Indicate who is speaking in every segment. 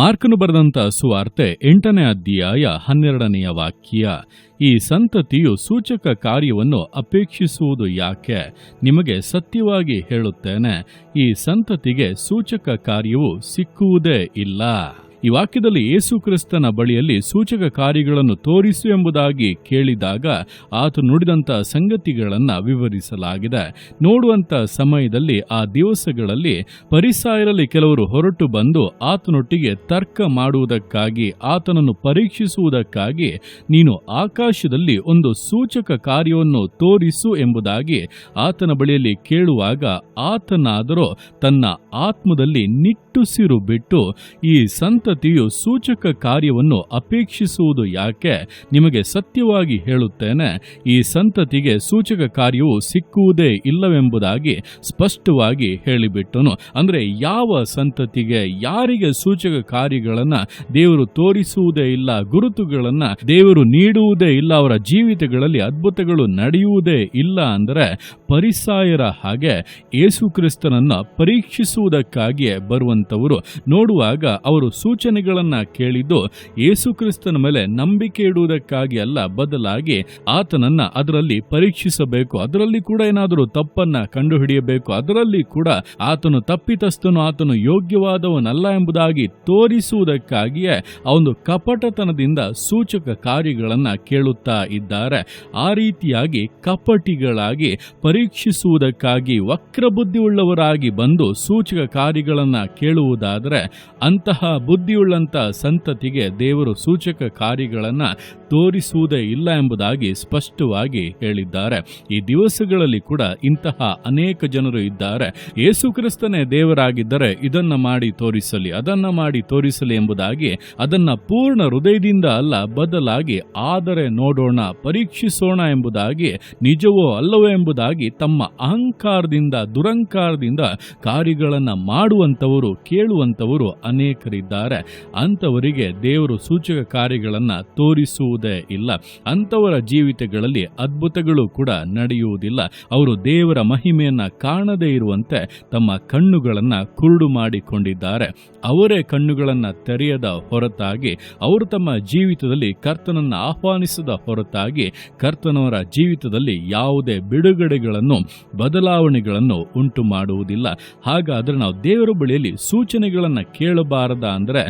Speaker 1: ಮಾರ್ಕನು ಬರೆದಂತ ಸುವಾರ್ತೆ ಎಂಟನೇ ಅಧ್ಯಾಯ ಹನ್ನೆರಡನೆಯ ವಾಕ್ಯ. ಈ ಸಂತತಿಯು ಸೂಚಕ ಕಾರ್ಯವನ್ನು ಅಪೇಕ್ಷಿಸುವುದು ಯಾಕೆ? ನಿಮಗೆ ಸತ್ಯವಾಗಿ ಹೇಳುತ್ತೇನೆ, ಈ ಸಂತತಿಗೆ ಸೂಚಕ ಕಾರ್ಯವು ಸಿಕ್ಕುವುದೇ ಇಲ್ಲ. ಈ ವಾಕ್ಯದಲ್ಲಿ ಯೇಸು ಕ್ರಿಸ್ತನ ಬಳಿಯಲ್ಲಿ ಸೂಚಕ ಕಾರ್ಯಗಳನ್ನು ತೋರಿಸು ಎಂಬುದಾಗಿ ಕೇಳಿದಾಗ ಆತ ನುಡಿದಂಥ ಸಂಗತಿಗಳನ್ನು ವಿವರಿಸಲಾಗಿದೆ. ನೋಡುವಂತ ಸಮಯದಲ್ಲಿ ಆ ದಿವಸಗಳಲ್ಲಿ ಪರಿಸಾಯರಲ್ಲಿ ಕೆಲವರು ಹೊರಟು ಬಂದು ಆತನೊಟ್ಟಿಗೆ ತರ್ಕ ಮಾಡುವುದಕ್ಕಾಗಿ, ಆತನನ್ನು ಪರೀಕ್ಷಿಸುವುದಕ್ಕಾಗಿ ನೀನು ಆಕಾಶದಲ್ಲಿ ಒಂದು ಸೂಚಕ ಕಾರ್ಯವನ್ನು ತೋರಿಸು ಎಂಬುದಾಗಿ ಆತನ ಬಳಿಯಲ್ಲಿ ಕೇಳುವಾಗ ಆತನಾದರೂ ತನ್ನ ಆತ್ಮದಲ್ಲಿ ನಿಟ್ಟುಸಿರು ಬಿಟ್ಟು ಈ ಸಂತತಿಯು ಸೂಚಕ ಕಾರ್ಯವನ್ನು ಅಪೇಕ್ಷಿಸುವುದು ಯಾಕೆ ನಿಮಗೆ ಸತ್ಯವಾಗಿ ಹೇಳುತ್ತೇನೆ? ಈ ಸಂತತಿಗೆ ಸೂಚಕ ಕಾರ್ಯವು ಸಿಕ್ಕುವುದೇ ಇಲ್ಲವೆಂಬುದಾಗಿ ಸ್ಪಷ್ಟವಾಗಿ ಹೇಳಿಬಿಟ್ಟನು. ಅಂದರೆ ಯಾವ ಸಂತತಿಗೆ ಯಾರಿಗೆ ಸೂಚಕ ಕಾರ್ಯಗಳನ್ನು ದೇವರು ತೋರಿಸುವುದೇ ಇಲ್ಲ, ಗುರುತುಗಳನ್ನು ದೇವರು ನೀಡುವುದೇ ಇಲ್ಲ, ಅವರ ಜೀವಿತಗಳಲ್ಲಿ ಅದ್ಭುತಗಳು ನಡೆಯುವುದೇ ಇಲ್ಲ ಅಂದರೆ ಪರಿಸಾಯರ ಹಾಗೆ ಯೇಸು ಕ್ರಿಸ್ತನನ್ನ ಪರೀಕ್ಷಿಸುವುದಕ್ಕಾಗಿಯೇ ಬರುವಂತವರು ನೋಡುವಾಗ ಅವರು ಸೂಚನೆಗಳನ್ನ ಕೇಳಿದ್ದು ಯೇಸುಕ್ರಿಸ್ತನ ಮೇಲೆ ನಂಬಿಕೆ ಇಡುವುದಕ್ಕಾಗಿ ಅಲ್ಲ, ಬದಲಾಗಿ ಆತನನ್ನ ಅದರಲ್ಲಿ ಪರೀಕ್ಷಿಸಬೇಕು. ಅದರಲ್ಲಿ ಕೂಡ ಏನಾದರೂ ತಪ್ಪನ್ನ ಕಂಡುಹಿಡಿಯಬೇಕು. ಅದರಲ್ಲಿ ಕೂಡ ಆತನು ತಪ್ಪಿತಸ್ಥನು, ಆತನು ಯೋಗ್ಯವಾದವನಲ್ಲ ಎಂಬುದಾಗಿ ತೋರಿಸುವುದಕ್ಕಾಗಿಯೇ ಅವನು ಕಪಟತನದಿಂದ ಸೂಚಕ ಕಾರ್ಯಗಳನ್ನು ಕೇಳುತ್ತಾ ಇದ್ದಾರೆ. ಆ ರೀತಿಯಾಗಿ ಕಪಟಿಗಳಾಗಿ ಪರೀಕ್ಷಿಸುವುದಕ್ಕಾಗಿ ವಕ್ರಬುದ್ಧಿಯುಳ್ಳವರಾಗಿ ಬಂದು ಸೂಚಕ ಕಾರ್ಯಗಳನ್ನು ಕೇಳುವುದಾದರೆ ಅಂತಹ ಬುದ್ಧಿಯುಳ್ಳಂತ ಸಂತತಿಗೆ ದೇವರು ಸೂಚಕ ಕಾರ್ಯಗಳನ್ನು ತೋರಿಸುವುದೇ ಇಲ್ಲ ಎಂಬುದಾಗಿ ಸ್ಪಷ್ಟವಾಗಿ ಹೇಳಿದ್ದಾರೆ. ಈ ದಿವಸಗಳಲ್ಲಿ ಕೂಡ ಇಂತಹ ಅನೇಕ ಜನರು ಇದ್ದಾರೆ. ಯೇಸು ಕ್ರಿಸ್ತನೇ ದೇವರಾಗಿದ್ದರೆ ಇದನ್ನು ಮಾಡಿ ತೋರಿಸಲಿ, ಅದನ್ನು ಮಾಡಿ ತೋರಿಸಲಿ ಎಂಬುದಾಗಿ ಅದನ್ನು ಪೂರ್ಣ ಹೃದಯದಿಂದ ಅಲ್ಲ, ಬದಲಾಗಿ ಆದರೆ ನೋಡೋಣ, ಪರೀಕ್ಷಿಸೋಣ ಎಂಬುದಾಗಿ, ನಿಜವೋ ಅಲ್ಲವೋ ಎಂಬುದಾಗಿ ತಮ್ಮ ಅಹಂಕಾರದಿಂದ ದುರಂಕಾರದಿಂದ ಕಾರ್ಯಗಳನ್ನು ಮಾಡುವಂಥವರು, ಕೇಳುವಂಥವರು ಅನೇಕರಿದ್ದಾರೆ. ಅಂಥವರಿಗೆ ದೇವರು ಸೂಚಕ ಕಾರ್ಯಗಳನ್ನು ತೋರಿಸುವುದೇ ಇಲ್ಲ. ಅಂಥವರ ಜೀವಿತಗಳಲ್ಲಿ ಅದ್ಭುತಗಳು ಕೂಡ ನಡೆಯುವುದಿಲ್ಲ. ಅವರು ದೇವರ ಮಹಿಮೆಯನ್ನು ಕಾಣದೇ ಇರುವಂತೆ ತಮ್ಮ ಕಣ್ಣುಗಳನ್ನು ಕುರುಡು ಮಾಡಿಕೊಂಡಿದ್ದಾರೆ. ಅವರೇ ಕಣ್ಣುಗಳನ್ನು ತೆರೆಯದ ಹೊರತಾಗಿ, ಅವರು ತಮ್ಮ ಜೀವಿತದಲ್ಲಿ ಕರ್ತನನ್ನು ಆಹ್ವಾನಿಸದ ಹೊರತಾಗಿ, ಕರ್ತನವರ ಜೀವಿತದಲ್ಲಿ ಯಾವುದೇ ಬಿಡುಗಡೆಗಳನ್ನು, ಬದಲಾವಣೆಗಳನ್ನು ಉಂಟು ಮಾಡುವುದಿಲ್ಲ ಹಾಗಾದರೆ ನಾವು ದೇವರ ಬಳಿಯಲ್ಲಿ ಸೂಚನೆಗಳನ್ನು ಕೇಳಬಾರದ ಅಂದ್ರೆ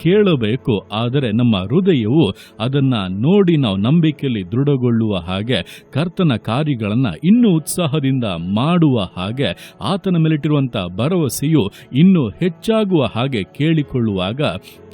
Speaker 1: ಕೇಳಬೇಕು, ಆದರೆ ನಮ್ಮ ಹೃದಯವು ಅದನ್ನು ನೋಡಿ ನಾವು ನಂಬಿಕೆಯಲ್ಲಿ ದೃಢಗೊಳ್ಳುವ ಹಾಗೆ, ಕರ್ತನ ಕಾರ್ಯಗಳನ್ನು ಇನ್ನೂ ಉತ್ಸಾಹದಿಂದ ಮಾಡುವ ಹಾಗೆ, ಆತನ ಮೇಲಿಟ್ಟಿರುವಂಥ ಭರವಸೆಯು ಇನ್ನೂ ಹೆಚ್ಚಾಗುವ ಹಾಗೆ ಕೇಳಿಕೊಳ್ಳುವಾಗ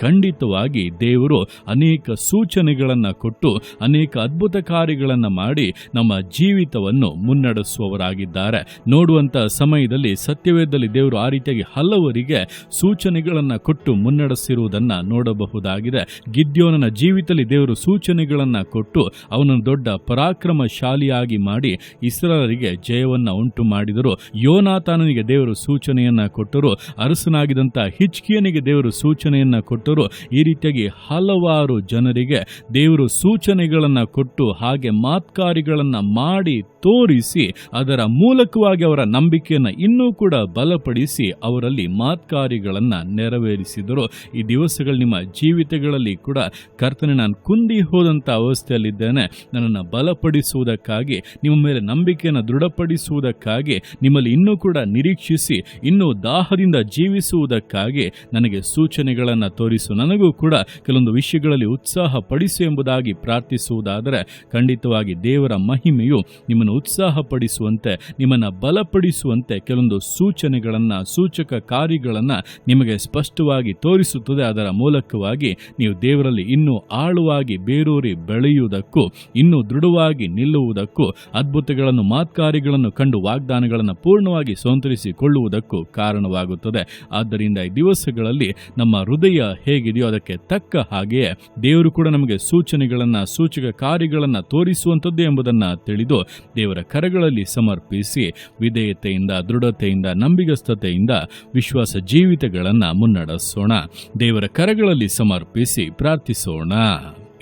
Speaker 1: ಖಂಡಿತವಾಗಿ ದೇವರು ಅನೇಕ ಸೂಚನೆಗಳನ್ನು ಕೊಟ್ಟು, ಅನೇಕ ಅದ್ಭುತ ಕಾರ್ಯಗಳನ್ನು ಮಾಡಿ ನಮ್ಮ ಜೀವಿತವನ್ನು ಮುನ್ನಡೆಸುವವರಾಗಿದ್ದಾರೆ. ನೋಡುವಂಥ ಸಮಯದಲ್ಲಿ, ಸತ್ಯವೇದದಲ್ಲಿ ದೇವರು ಆ ರೀತಿಯಾಗಿ ಹಲವರಿಗೆ ಸೂಚನೆಗಳನ್ನು ಕೊಟ್ಟು ಮುನ್ನಡೆಸಿರುವುದನ್ನು ನೋಡಬಹುದಾಗಿದೆ. ಗಿದ್ಯೋನನ ಜೀವಿತದಲ್ಲಿ ದೇವರು ಸೂಚನೆಗಳನ್ನು ಕೊಟ್ಟು ಅವನನ್ನು ದೊಡ್ಡ ಪರಾಕ್ರಮಶಾಲಿಯಾಗಿ ಮಾಡಿ ಇಸ್ರಾಲರಿಗೆ ಜಯವನ್ನು ಉಂಟು ಮಾಡಿದರು ಯೋನಾಥಾನನಿಗೆ ದೇವರು ಸೂಚನೆಯನ್ನ ಕೊಟ್ಟರು. ಅರಸನಾಗಿದ್ದಂಥ ಹಿಚ್ಕಿಯನಿಗೆ ದೇವರು ಸೂಚನೆಯನ್ನು ಕೊಟ್ಟರು. ಈ ರೀತಿಯಾಗಿ ಹಲವಾರು ಜನರಿಗೆ ದೇವರು ಸೂಚನೆಗಳನ್ನು ಕೊಟ್ಟು ಹಾಗೆ ಮಾತ್ಕಾರಿಗಳನ್ನು ಮಾಡಿ ತೋರಿಸಿ, ಅದರ ಮೂಲಕವಾಗಿ ಅವರ ನಂಬಿಕೆಯನ್ನು ಇನ್ನೂ ಕೂಡ ಬಲಪಡಿಸಿ ಅವರಲ್ಲಿ ಮಾತ್ಕಾರಿಗಳನ್ನು ನೆರವೇರಿಸಿದರು. ಈ ದಿವಸಗಳು ನಿಮ್ಮ ಜೀವಿತಗಳಲ್ಲಿ ಕೂಡ ಕರ್ತನೆ, ನಾನು ಕುಂದಿ ಹೋದಂಥ ಅವಸ್ಥೆಯಲ್ಲಿದ್ದೇನೆ. ನನ್ನನ್ನು ಬಲಪಡಿಸುವುದಕ್ಕಾಗಿ, ನಿಮ್ಮ ಮೇಲೆ ನಂಬಿಕೆಯನ್ನು ದೃಢಪಡಿಸುವುದಕ್ಕಾಗಿ, ನಿಮ್ಮಲ್ಲಿ ಇನ್ನೂ ಕೂಡ ನಿರೀಕ್ಷಿಸಿ, ಇನ್ನೂ ದಾಹದಿಂದ ಜೀವಿಸುವುದಕ್ಕಾಗಿ ನನಗೆ ಸೂಚನೆಗಳನ್ನು ತೋರಿಸು. ನನಗೂ ಕೂಡ ಕೆಲವೊಂದು ವಿಷಯಗಳಲ್ಲಿ ಉತ್ಸಾಹ ಪಡಿಸು ಎಂಬುದಾಗಿ ಪ್ರಾರ್ಥಿಸುವುದಾದರೆ, ಖಂಡಿತವಾಗಿ ದೇವರ ಮಹಿಮೆಯು ನಿಮ್ಮನ್ನು ಉತ್ಸಾಹಪಡಿಸುವಂತೆ, ನಿಮ್ಮನ್ನು ಬಲಪಡಿಸುವಂತೆ ಕೆಲವೊಂದು ಸೂಚನೆಗಳನ್ನು, ಸೂಚಕ ಕಾರ್ಯಗಳನ್ನು ನಿಮಗೆ ಸ್ಪಷ್ಟವಾಗಿ ತೋರಿಸುತ್ತದೆ. ಅದರ ಮೂಲಕವಾಗಿ ನೀವು ದೇವರಲ್ಲಿ ಇನ್ನೂ ಆಳವಾಗಿ ಬೇರೂರಿ ಬೆಳೆಯುವುದಕ್ಕೂ, ಇನ್ನೂ ದೃಢವಾಗಿ ನಿಲ್ಲುವುದಕ್ಕೂ, ಅದ್ಭುತಗಳನ್ನು, ಮಾತ್ಕಾರಿಗಳನ್ನು ಕಂಡು ವಾಗ್ದಾನಗಳನ್ನು ಪೂರ್ಣವಾಗಿ ಸೋಂತರಿಸಿಕೊಳ್ಳುವುದಕ್ಕೂ ಕಾರಣವಾಗುತ್ತದೆ. ಆದ್ದರಿಂದ ಈ ದಿವಸಗಳಲ್ಲಿ ನಮ್ಮ ಹೃದಯ ಹೇಗಿದೆಯೋ ಅದಕ್ಕೆ ತಕ್ಕ ಹಾಗೆಯೇ ದೇವರು ಕೂಡ ನಮಗೆ ಸೂಚನೆಗಳನ್ನು ಸೂಚಕ ಕಾರ್ಯಗಳನ್ನು ತೋರಿಸುವಂಥದ್ದು ಎಂಬುದನ್ನು ತಿಳಿದು ದೇವರ ಕರಗಳಲ್ಲಿ ಸಮರ್ಪಿಸಿ ವಿಧೇಯತೆಯಿಂದ, ದೃಢತೆಯಿಂದ, ನಂಬಿಗಸ್ತತೆಯಿಂದ ವಿಶ್ವಾಸ ಜೀವಿತಗಳನ್ನು ಮುನ್ನಡೆಸೋಣ. ದೇವರ ಕರಗಳಲ್ಲಿ ಸಮರ್ಪಿಸಿ ಪ್ರಾರ್ಥಿಸೋಣ.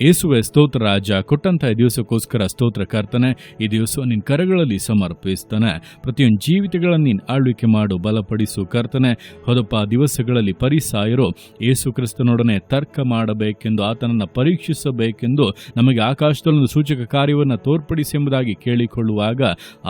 Speaker 1: ಯೇಸುವೆ ಸ್ತೋತ್ರ ರಾಜ ಕೊಟ್ಟಂತಹ ದಿವಸಕ್ಕೋಸ್ಕರ ಸ್ತೋತ್ರ ಕರ್ತನೆ, ಈ ದಿವಸ ನಿನ್ನ ಕರಗಳಲ್ಲಿ ಸಮರ್ಪಿಸ್ತಾನೆ. ಪ್ರತಿಯೊಂದು ಜೀವಿತಗಳನ್ನು ನೀನು ಆಳ್ವಿಕೆ ಮಾಡು, ಬಲಪಡಿಸು ಕರ್ತನೆ. ಹೊದಪ್ಪ ದಿವಸಗಳಲ್ಲಿ ಪರಿಸಾಯರು ಯೇಸು ಕ್ರಿಸ್ತನೊಡನೆ ತರ್ಕ ಮಾಡಬೇಕೆಂದು, ಆತನನ್ನು ಪರೀಕ್ಷಿಸಬೇಕೆಂದು ನಮಗೆ ಆಕಾಶದಲ್ಲೊಂದು ಸೂಚಕ ಕಾರ್ಯವನ್ನು ತೋರ್ಪಡಿಸಿ ಎಂಬುದಾಗಿ ಕೇಳಿಕೊಳ್ಳುವಾಗ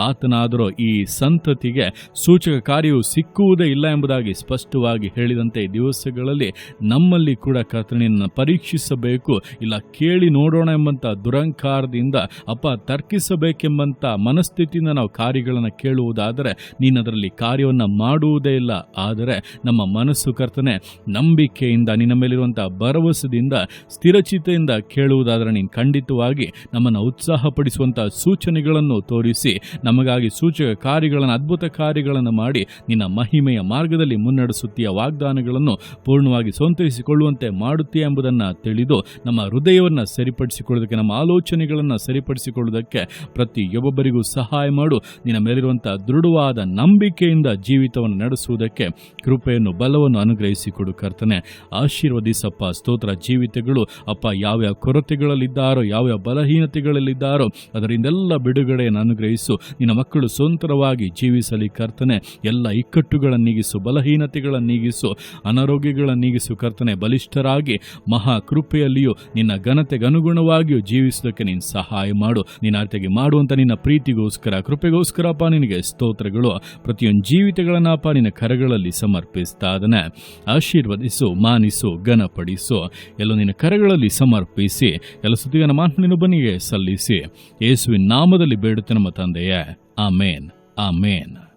Speaker 1: ಆತನಾದರೂ ಈ ಸಂತತಿಗೆ ಸೂಚಕ ಕಾರ್ಯವು ಸಿಕ್ಕುವುದೇ ಇಲ್ಲ ಎಂಬುದಾಗಿ ಸ್ಪಷ್ಟವಾಗಿ ಹೇಳಿದಂತೆ ದಿವಸಗಳಲ್ಲಿ ನಮ್ಮಲ್ಲಿ ಕೂಡ ಕರ್ತನೆಯನ್ನು ಪರೀಕ್ಷಿಸಬೇಕು, ಇಲ್ಲ ಕೇಳಿ ನೋಡೋಣ ಎಂಬಂಥ ದುರಂಕಾರದಿಂದ ಅಪ್ಪ ತರ್ಕಿಸಬೇಕೆಂಬಂಥ ಮನಸ್ಥಿತಿಯಿಂದ ನಾವು ಕಾರ್ಯಗಳನ್ನು ಕೇಳುವುದಾದರೆ ನೀನು ಅದರಲ್ಲಿ ಕಾರ್ಯವನ್ನು ಮಾಡುವುದೇ ಇಲ್ಲ. ಆದರೆ ನಮ್ಮ ಮನಸ್ಸು ಕರ್ತನೆ, ನಂಬಿಕೆಯಿಂದ ನಿನ್ನ ಮೇಲಿರುವಂಥ ಭರವಸೆಯಿಂದ ಸ್ಥಿರಚಿತೆಯಿಂದ ಕೇಳುವುದಾದರೆ ನೀನು ಖಂಡಿತವಾಗಿ ನಮ್ಮನ್ನು ಉತ್ಸಾಹಪಡಿಸುವಂಥ ಸೂಚನೆಗಳನ್ನು ತೋರಿಸಿ, ನಮಗಾಗಿ ಸೂಚಕ ಕಾರ್ಯಗಳನ್ನು, ಅದ್ಭುತ ಕಾರ್ಯಗಳನ್ನು ಮಾಡಿ ನಿನ್ನ ಮಹಿಮೆಯ ಮಾರ್ಗದಲ್ಲಿ ಮುನ್ನಡೆಸುತ್ತೀಯ ವಾಗ್ದಾನಗಳನ್ನು ಪೂರ್ಣವಾಗಿ ಸ್ವಂತರಿಸಿಕೊಳ್ಳುವಂತೆ ಮಾಡುತ್ತೀಯ ಎಂಬುದನ್ನು ತಿಳಿದು ನಮ್ಮ ಹೃದಯವನ್ನು ಸರಿಪಡಿಸಿಕೊಳ್ಳೋದಕ್ಕೆ, ನಮ್ಮ ಆಲೋಚನೆಗಳನ್ನು ಸರಿಪಡಿಸಿಕೊಳ್ಳೋದಕ್ಕೆ ಪ್ರತಿಯೊಬ್ಬೊಬ್ಬರಿಗೂ ಸಹಾಯ ಮಾಡು. ನಿನ್ನ ಮೇಲಿರುವಂಥ ದೃಢವಾದ ನಂಬಿಕೆಯಿಂದ ಜೀವಿತವನ್ನು ನಡೆಸುವುದಕ್ಕೆ ಕೃಪೆಯನ್ನು, ಬಲವನ್ನು ಅನುಗ್ರಹಿಸಿಕೊಡು ಕರ್ತನೆ. ಆಶೀರ್ವದಿಸಪ್ಪ, ಸ್ತೋತ್ರ. ಜೀವಿತಗಳು, ಅಪ್ಪ, ಯಾವ್ಯಾವ ಕೊರತೆಗಳಲ್ಲಿದ್ದಾರೋ, ಯಾವ್ಯಾವ ಬಲಹೀನತೆಗಳಲ್ಲಿದ್ದಾರೋ, ಅದರಿಂದೆಲ್ಲ ಬಿಡುಗಡೆಯನ್ನು ಅನುಗ್ರಹಿಸು. ನಿನ್ನ ಮಕ್ಕಳು ಸ್ವಂತರವಾಗಿ ಜೀವಿಸಲಿ ಕರ್ತನೆ. ಎಲ್ಲ ಇಕ್ಕಟ್ಟುಗಳನ್ನು ನೀಗಿಸು, ಬಲಹೀನತೆಗಳನ್ನು ನೀಗಿಸು, ಅನಾರೋಗ್ಯಗಳನ್ನು ನೀಗಿಸು ಕರ್ತನೆ. ಬಲಿಷ್ಠರಾಗಿ, ಮಹಾ ಕೃಪೆಯಲ್ಲಿಯೂ ನಿನ್ನ ಘನತೆಗೆ ಅನುಗುಣವಾಗಿಯೂ ಜೀವಿಸೋದಕ್ಕೆ ನೀನು ಸಹಾಯ ಮಾಡು. ನಿನ್ನ ಅರ್ಥಗೆ ಮಾಡುವಂತ ನಿನ್ನ ಪ್ರೀತಿಗೋಸ್ಕರ, ಕೃಪೆಗೋಸ್ಕರಪ್ಪ, ನಿನಗೆ ಸ್ತೋತ್ರಗಳು. ಪ್ರತಿಯೊಂದು ಜೀವಿತಗಳನ್ನಪ್ಪ ನಿನ್ನ ಕರಗಳಲ್ಲಿ ಸಮರ್ಪಿಸ್ತಾ ಅದನ್ನ ಆಶೀರ್ವದಿಸು, ಮಾನಿಸು, ಘನಪಡಿಸು. ಎಲ್ಲ ನಿನ್ನ ಕರಗಳಲ್ಲಿ ಸಮರ್ಪಿಸಿ, ಎಲ್ಲ ಸುದ್ದಿಗನ ಮಾತು ಬನಿಗೆ ಸಲ್ಲಿಸಿ. ಯೇಸುವಿನ ನಾಮದಲ್ಲಿ ಬೇಡುತ್ತೆ ನಮ್ಮ ತಂದೆಯೇ. ಆಮೇನ್. ಆಮೇನ್.